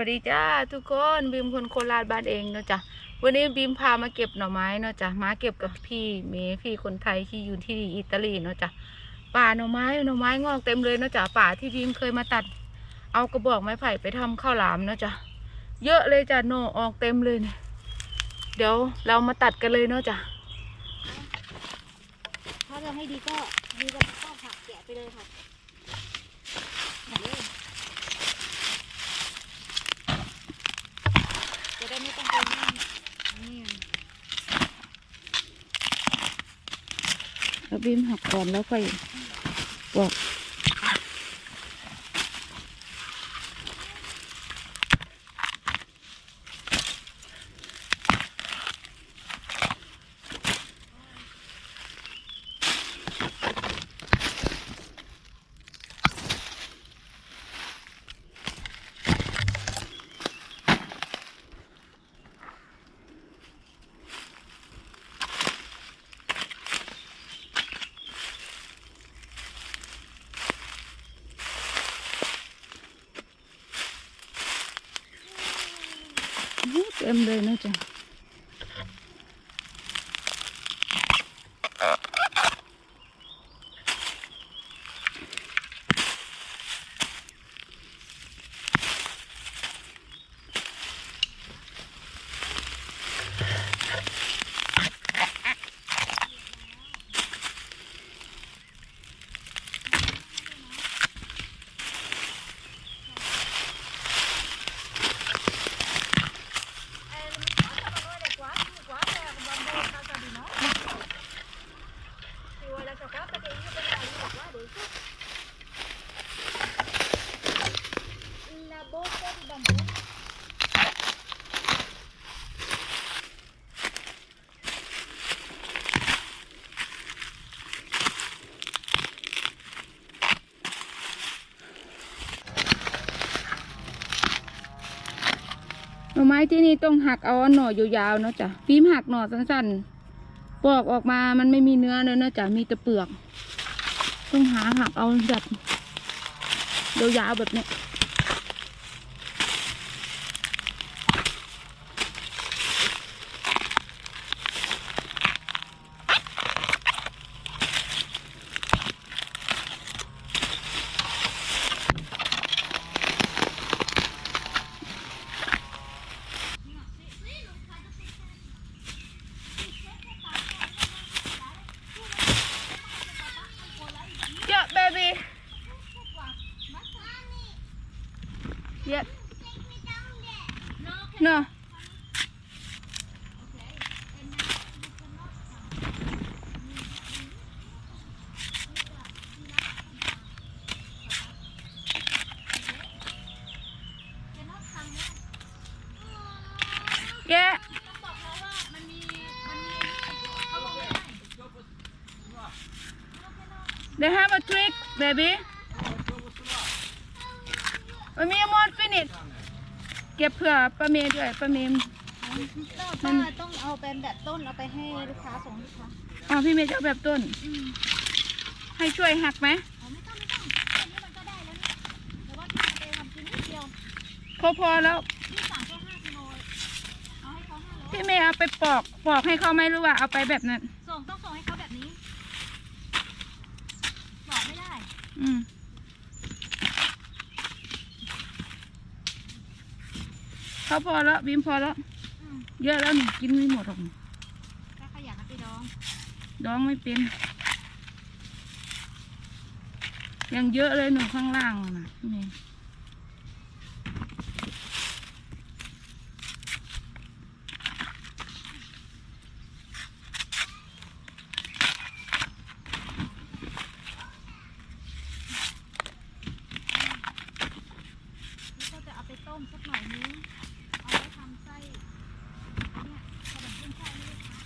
วัสดีจ้าทุกคนบีมคนโคราชบ้านเองเนาะจ้ะวันนี้บีมพามาเก็บหน่อไม้เนาะจ้ะมาเก็บกับพี่เมย์พี่คนไทยที่อยู่ที่อิตาลีเนาะจ้ะป่าหน่อไม้หน่อไม้งอกเต็มเลยเนาะจ้ะป่าที่บีมเคยมาตัด เอากระบอกไม้ไผ่ไปทำข้าวหลามเนาะจ้ะเยอะเลยจ้ะหน่อออกเต็มเลยเนี่ยเดี๋ยวเรามาตัดกันเลยเนาะจ้ะถ้าจะให้ดีก็ดีก็ต้องหักแกะไปเลยค่ะมาเลยจะ ไม่ต้องไปนั่งนี่แล้วบีมหักก่อนแล้วค่อยบอก อู้ เอ็มเลยนะจ๊ะ น่อไม้ที่นี่ต้องหักเอาหน่อยาวๆเนาะจ้ะปีมหักหน่อสั้นๆปอกออกมามันไม่มีเนื้อเลยเนาะจ้ะมีแต่เปลือก ต้องหาหักเอาแบบยาวๆแบบเนี้ยอะ baby Yep. No. Yeah. บอกแล้วว่ามันมีมันมีเขาลงไม่ได้ They have a trick, baby. ป้าเมย์มดฟินิชเก็บเผื่อป้าเมย์ด้วยป้าเมย์ป้าต้องเอาเป็นแบบต้นเอาไปให้ลูกค้าส่งลูกค้าอ๋อพี่เมย์จะเอาแบบต้น อืมให้ช่วยหักไหมอ๋อไม่ต้องไม่ต้องแค่นี้มันก็ได้แล้วนี่แต่ว่าที่จะไปทำกินนิดเดียวพอพอแล้วนี่สั่งแค่ห้ากิโลเอาให้เขาห้าร้อยพี่เมย์เอาไปปอกปอกให้เขาไหมหรือว่าเอาไปแบบนั้น ส่งต้องส่งให้เขาแบบนี้ บอกไม่ได้ อืมเขาพอแล้วบีมพอแล้ว อืมเยอะแล้วหนูกินไม่หมดหรอกถ้าขยันเอาไปดอง ดองไม่เป็น ยังเยอะเลยหนูข้างล่างน่ะพี่เมย์ แล้วก็จะเอาไปต้มสักหน่อยนึงเอาไว้ทำไส้เนี่ยขนมขึ้นไส้ให้ลูกค้า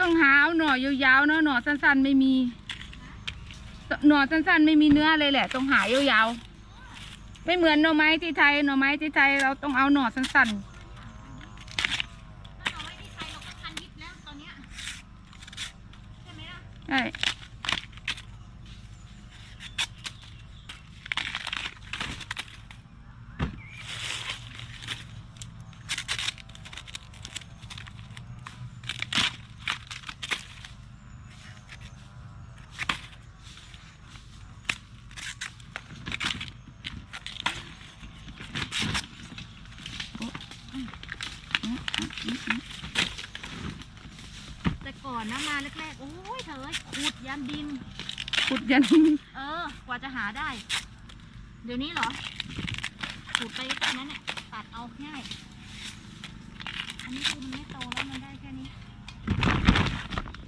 ต้องหาเอาหน่อยาวๆเนาะหน่อสั้นๆไม่มี หน่อสั้นๆไม่มีเนื้อเลยแหละ ต้องหายาวๆไม่เหมือนหน่อไม้ที่ไทยหน่อไม้ที่ไทยเราต้องเอาหน่อสั้นถ้าเราไม่มีใครเราก็พันยิบแล้วตอนเนี้ยใช่ไหมล่ะ ๆ ใช่อืมอืมอืมอืม แต่ก่อ นนะมาแรกๆโอ้ยเธอขุดยันดิน ขุดยันเออ กว่าจะหาได้ เดี๋ยวนี้เหรอขุดไปแค่นั้นเนี่ยตัดเอาง่ายอันนี้คือมันไม่โตแล้วมันได้แค่นี้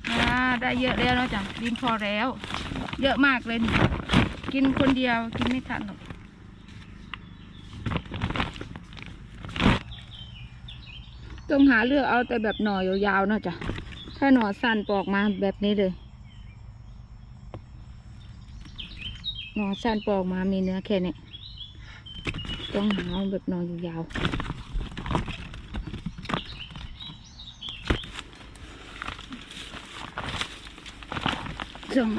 อ่าได้เยอะแล้วเนาะจ้ะดินพอแล้ว เยอะมากเลยนี่กินคนเดียวกินไม่ทันหรอกต้องหาเลือกเอาแต่แบบหน่อยาวๆเนาะจ้ะ ถ้าหน่อสั้นปอกมาแบบนี้เลย หน่อสั้นปอกมามีเนื้อแค่นี้ต้องหาเอาแบบหนอยาวๆส่ง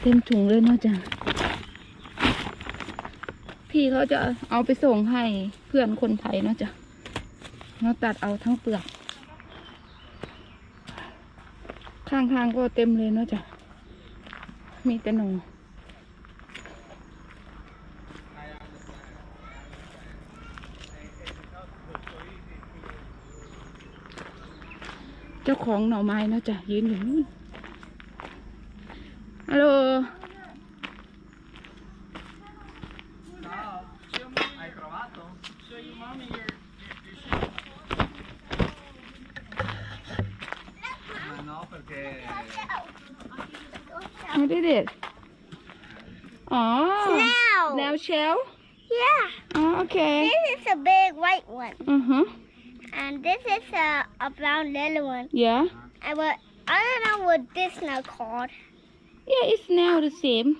เต็มถุงเลยเนาะจ้ะพี่เขาจะเอาไปส่งให้เพื่อนคนไทยเนาะจ้ะ เราตัดเอาทั้งเปลือก ข้างๆก็เต็มเลยเนาะจ้ะ มีแต่หนูเจ้าของหน่อไม้เนาะจ้ะยืนอยู่นู่นฮัลโหล What is it? Oh, Now. now shell? Yeah. Oh, okay. This is a big white one, Uh-huh. and this is a, a brown little one. Yeah. And what I don't know what this now called. Yeah, it's now the same.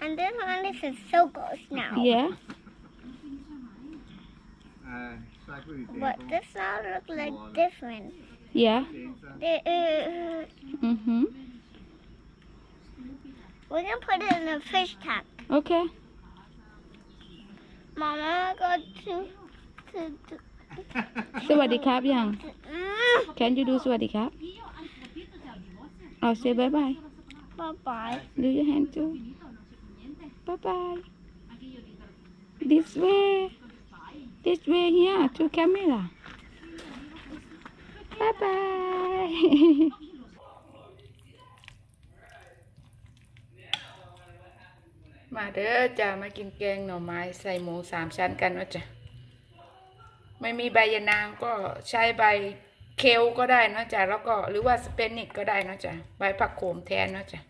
And this one is a circle now. Yeah. But this now look like different. Yeah. Uh, Mm-hmm. we're gonna put it in a fish tank. Okay. Mama got to to. to สวัสดีครับยัง mm, Can you do สวัสดีครับ เอา say bye bye bye bye. do your hand too bye bye this way this way here to camera bye bye มาเด้อจะมากินแกงหน่อไม้ใส่หมูสามชั้นกันว่าจ้ะไม่มีใบยะนางก็ใช้ใบเคลก็ได้นอะจ้ะแล้วก็หรือว่าสเปนิกก็ได้นอะจ้ะใบผักโขมแทนนอะจ้ะ